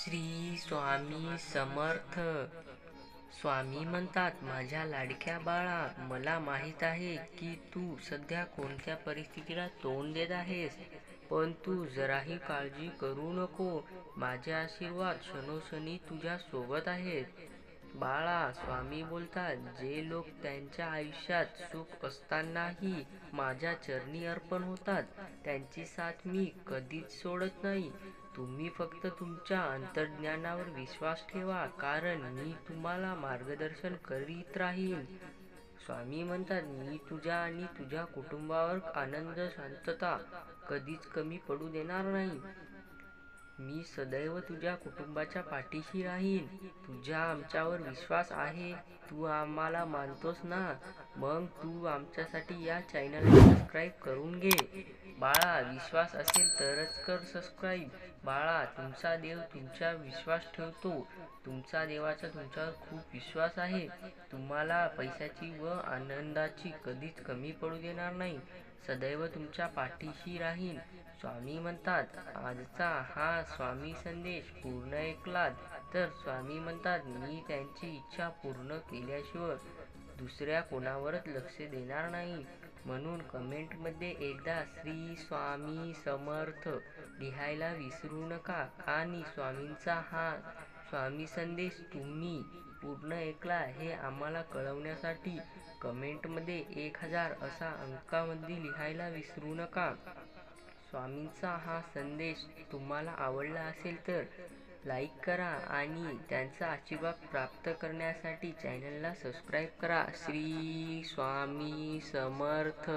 श्री स्वामी समर्थ. स्वामी म्हणतात माझ्या लाडक्या बाळा मला माहीत आहे की तू सध्या कोणत्या परिस्थितीला तोंड देत आहेस पण तू जराही काळजी करू नको. माझे आशीर्वाद क्षणोक्षणी तुझ्या सोबत आहेत. बाळा स्वामी बोलतात जे लोक त्यांच्या आयुष्यात सुख असतानाही माझ्या चरणी अर्पण होतात त्यांची साथ मी कधीच सोडत नाही. तुम्ही फक्त तुमच्या अंतर्ज्ञानावर विश्वास ठेवा कारण मी तुम्हाला मार्गदर्शन करीत राहीन. स्वामी म्हणतात मी तुझ्या आणि तुझ्या कुटुंबावर आनंद शांतता कधीच कमी पडू देणार नाही. मी सदैव तुझ्या कुटुंबाच्या पाठीशी राहीन. तुझ्या आमच्यावर विश्वास आहे. तू आम्हाला मानतोस ना? मग तू आमच्यासाठी या चॅनलला सबस्क्राईब करून घे. बाळा विश्वास असेल तरच कर सबस्क्राईब बाळा तुमचा देव तुमचा विश्वास ठेवतो. तुमचा देवाचा तुमच्यावर खूप विश्वास आहे. तुम्हाला पैशाची व आनंदाची कधीच कमी पडू देणार नाही. सदैव तुमच्या पाठीशी राहीन. स्वामी म्हणतात आजचा हा स्वामी संदेश पूर्ण ऐकलात तर स्वामी म्हणतात मी त्यांची इच्छा पूर्ण केल्याशिवाय दुसऱ्या कोणावरच लक्ष देणार नाही. म्हणून कमेंटमध्ये एकदा श्री स्वामी समर्थ लिहायला विसरू नका. आणि स्वामींचा हा स्वामी संदेश तुम्ही पूर्ण ऐकला हे आम्हाला कळवण्यासाठी कमेंटमध्ये एक हजार असा अंकामध्ये लिहायला विसरू नका. स्वामींचा हा संदेश तुम्हाला आवडला असेल तर लाईक करा आणि त्यांचा आशीर्वाद प्राप्त करण्यासाठी चॅनलला सबस्क्राईब करा. श्री स्वामी समर्थ.